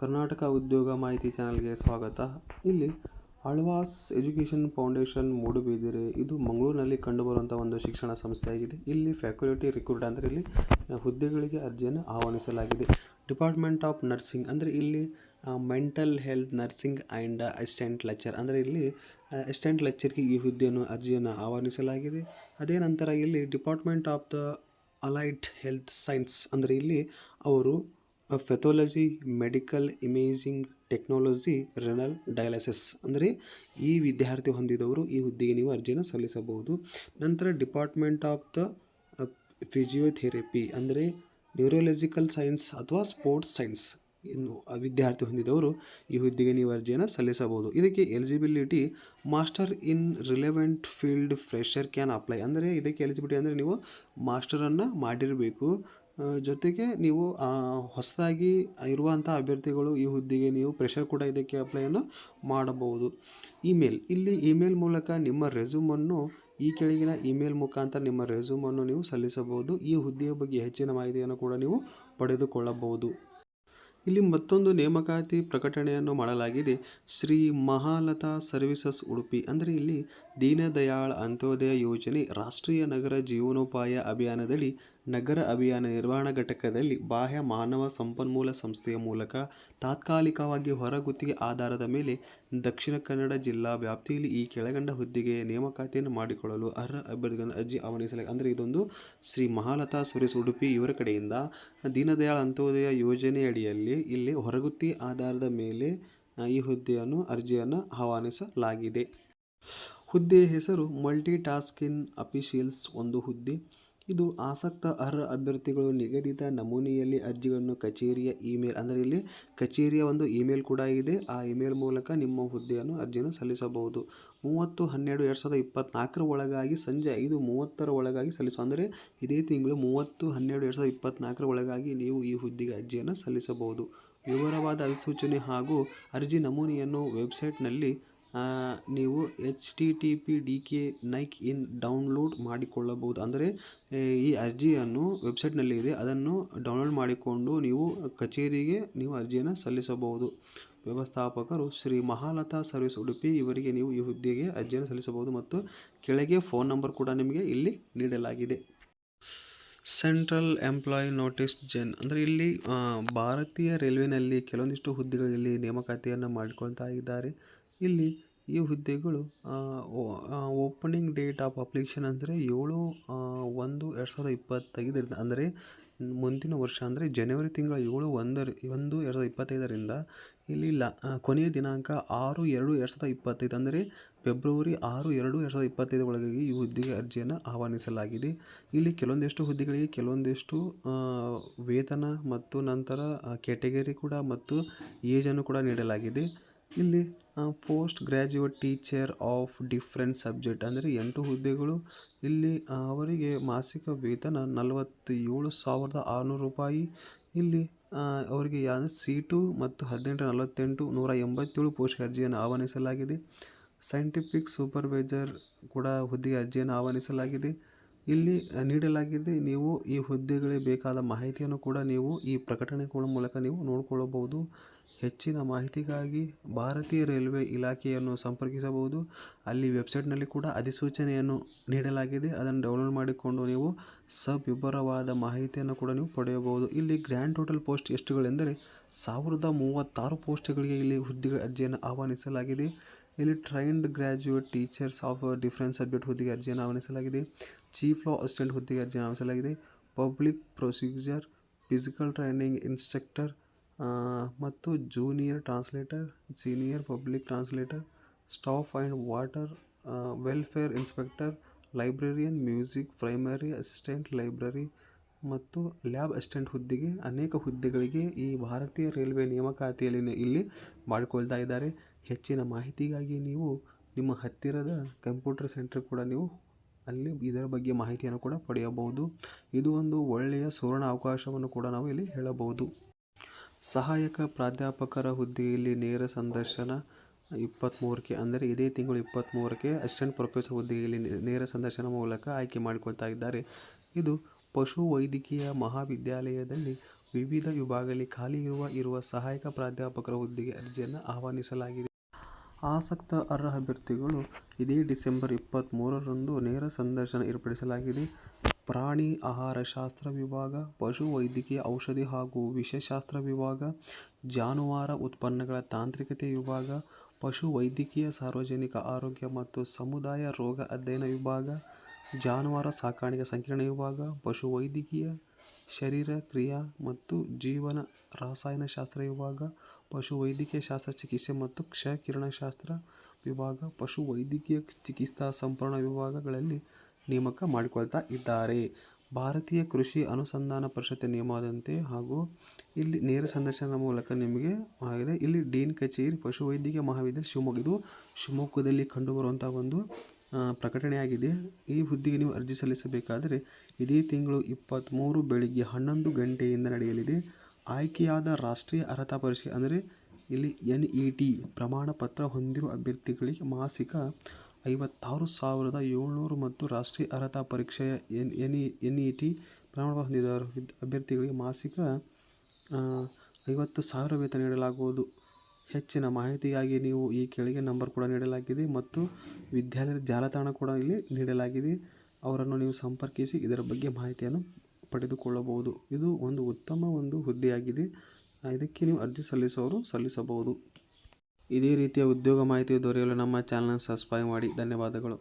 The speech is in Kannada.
ಕರ್ನಾಟಕ ಉದ್ಯೋಗ ಮಾಹಿತಿ ಚಾನಲ್ಗೆ ಸ್ವಾಗತ. ಇಲ್ಲಿ ಆಳ್ವಾಸ್ ಎಜುಕೇಷನ್ ಫೌಂಡೇಶನ್ ಮೂಡುಬಿದಿರೆ ಇದು ಮಂಗಳೂರಿನಲ್ಲಿ ಕಂಡುಬರುವಂಥ ಒಂದು ಶಿಕ್ಷಣ ಸಂಸ್ಥೆಯಾಗಿದೆ. ಇಲ್ಲಿ ಫ್ಯಾಕಲ್ಟಿ ರಿಕ್ರೂಟ್ ಅಂದರೆ ಇಲ್ಲಿ ಹುದ್ದೆಗಳಿಗೆ ಅರ್ಜಿಯನ್ನು ಆಹ್ವಾನಿಸಲಾಗಿದೆ. ಡಿಪಾರ್ಟ್ಮೆಂಟ್ ಆಫ್ ನರ್ಸಿಂಗ್ ಅಂದರೆ ಇಲ್ಲಿ mental health nursing and assistant lecture ಅಂದರೆ ಇಲ್ಲಿ ಅಸಿಸ್ಟೆಂಟ್ ಲೆಕ್ಚರ್ಗೆ ಈ ಹುದ್ದೆಯನ್ನು, ಅರ್ಜಿಯನ್ನು ಆಹ್ವಾನಿಸಲಾಗಿದೆ. ಅದೇ ನಂತರ ಇಲ್ಲಿ department of the allied health science ಅಂದರೆ ಇಲ್ಲಿ ಅವರು pathology medical imaging technology renal dialysis ಅಂದರೆ ಈ ವಿದ್ಯಾರ್ಥಿ ಹೊಂದಿದವರು ಈ ಹುದ್ದೆಗೆ ನೀವು ಅರ್ಜಿಯನ್ನು ಸಲ್ಲಿಸಬಹುದು. ನಂತರ ಡಿಪಾರ್ಟ್ಮೆಂಟ್ ಆಫ್ ದ ಫಿಸಿಯೋಥೆರಪಿ ಅಂದರೆ ನ್ಯೂರೋಲಜಿಕಲ್ ಸೈನ್ಸ್ ಅಥವಾ ಸ್ಪೋರ್ಟ್ಸ್ ಸೈನ್ಸ್ ಇನ್ನು ವಿದ್ಯಾರ್ಥಿ ಹೊಂದಿದವರು ಈ ಹುದ್ದೆಗೆ ನೀವು ಅರ್ಜಿಯನ್ನು ಸಲ್ಲಿಸಬಹುದು. ಇದಕ್ಕೆ eligibility master in relevant field fresher can apply ಅಂದರೆ ಇದಕ್ಕೆ ಎಲಿಜಿಬಿಲಿಟಿ ಅಂದರೆ ನೀವು ಮಾಸ್ಟರನ್ನು ಮಾಡಿರಬೇಕು. ಜೊತೆಗೆ ನೀವು ಹೊಸದಾಗಿ ಇರುವಂಥ ಅಭ್ಯರ್ಥಿಗಳು ಈ ಹುದ್ದೆಗೆ ನೀವು ಪ್ರೆಷರ್ ಕೂಡ ಇದಕ್ಕೆ ಅಪ್ಲೈಯನ್ನು ಮಾಡಬಹುದು. ಇಮೇಲ್ ಇಲ್ಲಿ ಇಮೇಲ್ ಮೂಲಕ ನಿಮ್ಮ ರೆಸ್ಯೂಮನ್ನು ಈ ಕೆಳಗಿನ ಇಮೇಲ್ ಮುಖಾಂತರ ನಿಮ್ಮ ರೆಸ್ಯೂಮನ್ನು ನೀವು ಸಲ್ಲಿಸಬಹುದು. ಈ ಹುದ್ದೆಯ ಬಗ್ಗೆ ಹೆಚ್ಚಿನ ಮಾಹಿತಿಯನ್ನು ಕೂಡ ನೀವು ಪಡೆದುಕೊಳ್ಳಬಹುದು. ಇಲ್ಲಿ ಮತ್ತೊಂದು ನೇಮಕಾತಿ ಪ್ರಕಟಣೆಯನ್ನು ಮಾಡಲಾಗಿದೆ. ಶ್ರೀ ಮಹಾಲತಾ ಸರ್ವಿಸಸ್ ಉಡುಪಿ. ಅಂದರೆ ಇಲ್ಲಿ ದೀನದಯಾಳ್ ಅಂತ್ಯೋದಯ ಯೋಜನೆ, ರಾಷ್ಟ್ರೀಯ ನಗರ ಜೀವನೋಪಾಯ ಅಭಿಯಾನದಡಿ ನಗರ ಅಭಿಯಾನ ನಿರ್ವಹಣಾ ಘಟಕದಲ್ಲಿ ಬಾಹ್ಯ ಮಾನವ ಸಂಪನ್ಮೂಲ ಸಂಸ್ಥೆಯ ಮೂಲಕ ತಾತ್ಕಾಲಿಕವಾಗಿ ಹೊರಗುತ್ತಿಗೆ ಆಧಾರದ ಮೇಲೆ ದಕ್ಷಿಣ ಕನ್ನಡ ಜಿಲ್ಲಾ ವ್ಯಾಪ್ತಿಯಲ್ಲಿ ಈ ಕೆಳಗಂಡ ಹುದ್ದೆಗೆ ನೇಮಕಾತಿಯನ್ನು ಮಾಡಿಕೊಳ್ಳಲು ಅರ್ಹ ಅಭ್ಯರ್ಥಿಗಳನ್ನು ಅರ್ಜಿ ಆಹ್ವಾನಿಸಲಾಗಿದೆ. ಅಂದರೆ ಇದೊಂದು ಶ್ರೀ ಮಹಾಲತಾ ಸುರೇಶ್ ಉಡುಪಿ ಇವರ ಕಡೆಯಿಂದ ದೀನದಯಾಳ್ ಅಂತ್ಯೋದಯ ಯೋಜನೆಯಡಿಯಲ್ಲಿ ಇಲ್ಲಿ ಹೊರಗುತ್ತಿ ಆಧಾರದ ಮೇಲೆ ಈ ಹುದ್ದೆಯನ್ನು, ಅರ್ಜಿಯನ್ನು ಆಹ್ವಾನಿಸಲಾಗಿದೆ. ಹುದ್ದೆಯ ಹೆಸರು ಮಲ್ಟಿ ಟಾಸ್ಕಿನ್ ಅಫಿಷಿಯಲ್ಸ್ ಒಂದು ಹುದ್ದೆ. ಇದು ಆಸಕ್ತ ಅರ್ಹ ಅಭ್ಯರ್ಥಿಗಳು ನಿಗದಿತ ನಮೂನೆಯಲ್ಲಿ ಅರ್ಜಿಗಳನ್ನು ಕಚೇರಿಯ ಇಮೇಲ್ ಅಂದರೆ ಇಲ್ಲಿ ಕಚೇರಿಯ ಒಂದು ಇಮೇಲ್ ಕೂಡ ಇದೆ. ಆ ಇಮೇಲ್ ಮೂಲಕ ನಿಮ್ಮ ಹುದ್ದೆಯನ್ನು ಅರ್ಜಿಯನ್ನು ಸಲ್ಲಿಸಬಹುದು. ಮೂವತ್ತು ಹನ್ನೆರಡು ಎರಡು ಸಾವಿರದ ಇಪ್ಪತ್ತ್ನಾಲ್ಕರ ಒಳಗಾಗಿ ಸಂಜೆ ಐದು ಮೂವತ್ತರ ಒಳಗಾಗಿ ಸಲ್ಲಿಸು ಅಂದರೆ ಇದೇ ತಿಂಗಳು ಮೂವತ್ತು ಹನ್ನೆರಡು ಎರಡು ಸಾವಿರದ ಇಪ್ಪತ್ತ್ನಾಲ್ಕರ ಒಳಗಾಗಿ ನೀವು ಈ ಹುದ್ದೆಗೆ ಅರ್ಜಿಯನ್ನು ಸಲ್ಲಿಸಬಹುದು. ವಿವರವಾದ ಅಧಿಸೂಚನೆ ಹಾಗೂ ಅರ್ಜಿ ನಮೂನೆಯನ್ನು ವೆಬ್ಸೈಟ್ನಲ್ಲಿ ನೀವು H T T P D K NIC in download ಮಾಡಿಕೊಳ್ಳಬಹುದು. ಅಂದರೆ ಈ ಅರ್ಜಿಯನ್ನು ವೆಬ್ಸೈಟ್ನಲ್ಲಿ ಇದೆ ಅದನ್ನು ಡೌನ್ಲೋಡ್ ಮಾಡಿಕೊಂಡು ನೀವು ಕಚೇರಿಗೆ ನೀವು ಅರ್ಜಿಯನ್ನು ಸಲ್ಲಿಸಬಹುದು. ವ್ಯವಸ್ಥಾಪಕರು ಶ್ರೀ ಮಹಾಲತಾ ಸರ್ವಿಸ್ ಉಡುಪಿ ಇವರಿಗೆ ನೀವು ಈ ಹುದ್ದೆಗೆ ಅರ್ಜಿಯನ್ನು ಸಲ್ಲಿಸಬಹುದು ಮತ್ತು ಕೆಳಗೆ ಫೋನ್ ನಂಬರ್ ಕೂಡ ನಿಮಗೆ ಇಲ್ಲಿ ನೀಡಲಾಗಿದೆ. ಸೆಂಟ್ರಲ್ ಎಂಪ್ಲಾಯಿ ನೋಟಿಸ್ ಜೆನ್ ಅಂದರೆ ಇಲ್ಲಿ ಭಾರತೀಯ ರೈಲ್ವೆನಲ್ಲಿ ಕೆಲವೊಂದಿಷ್ಟು ಹುದ್ದೆಗಳಲ್ಲಿ ನೇಮಕಾತಿಯನ್ನು ಮಾಡಿಕೊಳ್ತಾ ಇದ್ದಾರೆ. ಇಲ್ಲಿ ಈ ಹುದ್ದೆಗಳು ಓಪನಿಂಗ್ ಡೇಟ್ ಆಫ್ ಅಪ್ಲಿಕೇಶನ್ ಅಂದರೆ ಏಳು ಒಂದು ಎರಡು ಸಾವಿರದ ಇಪ್ಪತ್ತೈದರಿಂದ, ಅಂದರೆ ಮುಂದಿನ ವರ್ಷ, ಅಂದರೆ ಜನವರಿ ತಿಂಗಳ ಏಳು, ಒಂದರ, ಒಂದು ಎರಡು ಸಾವಿರದ ಇಪ್ಪತ್ತೈದರಿಂದ ಇಲ್ಲಿ ಲ ಕೊನೆಯ ದಿನಾಂಕ ಆರು ಎರಡು ಎರಡು ಸಾವಿರದ ಇಪ್ಪತ್ತೈದು, ಅಂದರೆ ಫೆಬ್ರವರಿ ಆರು ಎರಡು ಎರಡು ಸಾವಿರದ ಇಪ್ಪತ್ತೈದು ಒಳಗಾಗಿ ಈ ಹುದ್ದೆಗೆ ಅರ್ಜಿಯನ್ನು ಆಹ್ವಾನಿಸಲಾಗಿದೆ. ಇಲ್ಲಿ ಕೆಲವೊಂದಿಷ್ಟು ಹುದ್ದೆಗಳಿಗೆ ಕೆಲವೊಂದಿಷ್ಟು ವೇತನ ಮತ್ತು ನಂತರ ಕೆಟಗರಿ ಕೂಡ ಮತ್ತು ಏಜನ್ನು ಕೂಡ ನೀಡಲಾಗಿದೆ. ಇಲ್ಲಿ post graduate teacher of different subject ಅಂದರೆ ಎಂಟು ಹುದ್ದೆಗಳು. ಇಲ್ಲಿ ಅವರಿಗೆ ಮಾಸಿಕ ವೇತನ ನಲವತ್ತೇಳು ಸಾವಿರದ ಆರುನೂರು ರೂಪಾಯಿ. ಇಲ್ಲಿ ಅವರಿಗೆ ಯಾ ಸೀಟು ಮತ್ತು ಹದಿನೆಂಟು ನಲವತ್ತೆಂಟು ನೂರ ಎಂಬತ್ತೇಳು ಪೋಸ್ಟ್ ಅರ್ಜಿಯನ್ನು ಆಹ್ವಾನಿಸಲಾಗಿದೆ. ಸೈಂಟಿಫಿಕ್ ಸೂಪರ್ವೈಸರ್ ಕೂಡ ಹುದ್ದೆಗೆ ಅರ್ಜಿಯನ್ನು ಆಹ್ವಾನಿಸಲಾಗಿದೆ. ಇಲ್ಲಿ ನೀಡಲಾಗಿದೆ ನೀವು ಈ ಹುದ್ದೆಗಳಿಗೆ ಬೇಕಾದ ಮಾಹಿತಿಯನ್ನು ಕೂಡ ನೀವು ಈ ಪ್ರಕಟಣೆಗಳ ಮೂಲಕ ನೀವು ನೋಡಿಕೊಳ್ಳಬಹುದು. ಹೆಚ್ಚಿನ ಮಾಹಿತಿಗಾಗಿ ಭಾರತೀಯ ರೈಲ್ವೆ ಇಲಾಖೆಯನ್ನು ಸಂಪರ್ಕಿಸಬಹುದು. ಅಲ್ಲಿ ವೆಬ್ಸೈಟ್ನಲ್ಲಿ ಕೂಡ ಅಧಿಸೂಚನೆಯನ್ನು ನೀಡಲಾಗಿದೆ. ಅದನ್ನು ಡೌನ್ಲೋಡ್ ಮಾಡಿಕೊಂಡು ನೀವು ಸವಿವರವಾದ ಮಾಹಿತಿಯನ್ನು ಕೂಡ ನೀವು ಪಡೆಯಬಹುದು. ಇಲ್ಲಿ ಗ್ರ್ಯಾಂಡ್ ಟೋಟಲ್ ಪೋಸ್ಟ್ ಎಷ್ಟುಗಳೆಂದರೆ, ಸಾವಿರದ ಮೂವತ್ತಾರು ಪೋಸ್ಟ್ಗಳಿಗೆ ಇಲ್ಲಿ ಹುದ್ದೆಗಳ ಅರ್ಜಿಯನ್ನು ಆಹ್ವಾನಿಸಲಾಗಿದೆ. ಇಲ್ಲಿ trained graduate teachers of different subject ಹುದ್ದೆಗೆ ಅರ್ಜಿಯನ್ನು ಆಹ್ವಾನಿಸಲಾಗಿದೆ. ಚೀಫ್ ಲಾ ಅಸಿಸ್ಟೆಂಟ್ ಹುದ್ದೆಗೆ ಅರ್ಜಿಯನ್ನು ಆಹ್ವಾನಿಸಲಾಗಿದೆ public procedure physical training instructor ಮತ್ತು junior translator senior public translator staff and water welfare inspector librarian music primary assistant library ಮತ್ತು ಲ್ಯಾಬ್ ಅಸಿಸ್ಟೆಂಟ್ ಹುದ್ದೆಗೆ ಅನೇಕ ಹುದ್ದೆಗಳಿಗೆ ಈ ಭಾರತೀಯ ರೈಲ್ವೆ ನೇಮಕಾತಿಯಲ್ಲಿ ಇಲ್ಲಿ ಮಾಡಿಕೊಳ್ತಾ ಇದ್ದಾರೆ. ಹೆಚ್ಚಿನ ಮಾಹಿತಿಗಾಗಿ ನೀವು ನಿಮ್ಮ ಹತ್ತಿರದ ಕಂಪ್ಯೂಟರ್ ಸೆಂಟರ್ ಕೂಡ ನೀವು ಅಲ್ಲಿ ಇದರ ಬಗ್ಗೆ ಮಾಹಿತಿಯನ್ನು ಕೂಡ ಪಡೆಯಬಹುದು. ಇದು ಒಂದು ಒಳ್ಳೆಯ ಸುವರ್ಣ ಅವಕಾಶವನ್ನು ಕೂಡ ನಾವು ಇಲ್ಲಿ ಹೇಳಬಹುದು. ಸಹಾಯಕ ಪ್ರಾಧ್ಯಾಪಕರ ಹುದ್ದೆಯಲ್ಲಿ ನೇರ ಸಂದರ್ಶನ ಇಪ್ಪತ್ತ್ಮೂರಕ್ಕೆ ಅಂದರೆ ಇದೇ ತಿಂಗಳು ಇಪ್ಪತ್ತ್ಮೂರಕ್ಕೆ ಅಸಿಸ್ಟೆಂಟ್ ಪ್ರೊಫೆಸರ್ ಹುದ್ದೆಯಲ್ಲಿ ನೇರ ಸಂದರ್ಶನ ಮೂಲಕ ಆಯ್ಕೆ ಮಾಡಿಕೊಳ್ತಾ ಇದ್ದಾರೆ. ಇದು ಪಶು ವೈದ್ಯಕೀಯ ಮಹಾವಿದ್ಯಾಲಯದಲ್ಲಿ ವಿವಿಧ ವಿಭಾಗಗಳಲ್ಲಿ ಖಾಲಿ ಇರುವ ಇರುವ ಸಹಾಯಕ ಪ್ರಾಧ್ಯಾಪಕರ ಹುದ್ದೆಗೆ ಅರ್ಜಿಯನ್ನು ಆಹ್ವಾನಿಸಲಾಗಿದೆ. ಆಸಕ್ತ ಅರ್ಹ ಅಭ್ಯರ್ಥಿಗಳು ಇದೇ ಡಿಸೆಂಬರ್ ಇಪ್ಪತ್ತ್ಮೂರರಂದು ನೇರ ಸಂದರ್ಶನ ಏರ್ಪಡಿಸಲಾಗಿದೆ. ಪ್ರಾಣಿ ಆಹಾರ ಶಾಸ್ತ್ರ ವಿಭಾಗ, ಪಶು ವೈದ್ಯಕೀಯ ಔಷಧಿ ಹಾಗೂ ವಿಷಶಾಸ್ತ್ರ ವಿಭಾಗ, ಜಾನುವಾರು ಉತ್ಪನ್ನಗಳ ತಾಂತ್ರಿಕತೆ ವಿಭಾಗ, ಪಶು ವೈದ್ಯಕೀಯ ಸಾರ್ವಜನಿಕ ಆರೋಗ್ಯ ಮತ್ತು ಸಮುದಾಯ ರೋಗ ಅಧ್ಯಯನ ವಿಭಾಗ ಜಾನುವಾರು ಸಾಕಾಣಿಕೆ ಸಂಕೀರ್ಣ ವಿಭಾಗ ಪಶು ವೈದ್ಯಕೀಯ ಶರೀರ ಕ್ರಿಯಾ ಮತ್ತು ಜೀವನ ರಾಸಾಯನಶಾಸ್ತ್ರ ವಿಭಾಗ ಪಶು ವೈದ್ಯಕೀಯ ಶಸ್ತ್ರಚಿಕಿತ್ಸೆ ಮತ್ತು ಕ್ಷಕಿರಣಶಾಸ್ತ್ರ ವಿಭಾಗ ಪಶು ವೈದ್ಯಕೀಯ ಚಿಕಿತ್ಸಾ ಸಂಪೂರ್ಣ ವಿಭಾಗಗಳಲ್ಲಿ ನೇಮಕ ಮಾಡಿಕೊಳ್ತಾ ಇದ್ದಾರೆ. ಭಾರತೀಯ ಕೃಷಿ ಅನುಸಂಧಾನ ಪರಿಷತ್ ನಿಯಮದಂತೆ ಹಾಗೂ ಇಲ್ಲಿ ನೇರ ಸಂದರ್ಶನ ಮೂಲಕ ನಿಮಗೆ ಆಗಿದೆ. ಇಲ್ಲಿ ಡೀನ್ ಕಚೇರಿ ಪಶುವೈದ್ಯಕೀಯ ಮಹಾವಿದ್ಯಾಲಯ ಶಿವಮೊಗ್ಗ ಇದು ಶಿವಮೊಗ್ಗದಲ್ಲಿ ಕಂಡುಬರುವಂಥ ಒಂದು ಪ್ರಕಟಣೆಯಾಗಿದೆ ಈ ಹುದ್ದೆಗೆ ನೀವು ಅರ್ಜಿ ಸಲ್ಲಿಸಬೇಕಾದರೆ ಇದೇ ತಿಂಗಳು ಇಪ್ಪತ್ತ್ಮೂರು ಬೆಳಿಗ್ಗೆ ಹನ್ನೊಂದು ಗಂಟೆಯಿಂದ ನಡೆಯಲಿದೆ. ಆಯ್ಕೆಯಾದ ರಾಷ್ಟ್ರೀಯ ಅರ್ಹತಾ ಪರೀಕ್ಷೆ ಅಂದರೆ ಇಲ್ಲಿ ಎನ್ ಇ ಟಿ ಪ್ರಮಾಣ ಪತ್ರ ಹೊಂದಿರುವ ಅಭ್ಯರ್ಥಿಗಳಿಗೆ ಮಾಸಿಕ ಐವತ್ತಾರು ಸಾವಿರದ ಏಳ್ನೂರು ಮತ್ತು ರಾಷ್ಟ್ರೀಯ ಅರ್ಹತಾ ಪರೀಕ್ಷೆಯ N N E N E T ಪ್ರಮಾಣ ಹೊಂದಿದ ಅಭ್ಯರ್ಥಿಗಳಿಗೆ ಮಾಸಿಕ ಐವತ್ತು ಸಾವಿರ ವೇತನ ನೀಡಲಾಗುವುದು. ಹೆಚ್ಚಿನ ಮಾಹಿತಿಗಾಗಿ ನೀವು ಈ ಕೆಳಗೆ ನಂಬರ್ ಕೂಡ ನೀಡಲಾಗಿದೆ ಮತ್ತು ವಿದ್ಯಾಲಯದ ಜಾಲತಾಣ ಕೂಡ ಇಲ್ಲಿ ನೀಡಲಾಗಿದೆ. ಅವರನ್ನು ನೀವು ಸಂಪರ್ಕಿಸಿ ಇದರ ಬಗ್ಗೆ ಮಾಹಿತಿಯನ್ನು ಪಡೆದುಕೊಳ್ಳಬಹುದು. ಇದು ಒಂದು ಉತ್ತಮ ಒಂದು ಹುದ್ದೆಯಾಗಿದೆ. ಇದಕ್ಕೆ ನೀವು ಅರ್ಜಿ ಸಲ್ಲಿಸೋರು ಸಲ್ಲಿಸಬಹುದು. ಇದೇ ರೀತಿಯ ಉದ್ಯೋಗ ಮಾಹಿತಿ ದೊರೆಯಲು ನಮ್ಮ ಚಾನಲ್ನ ಸಬ್ಸ್ಕ್ರೈಬ್ ಮಾಡಿ. ಧನ್ಯವಾದಗಳು.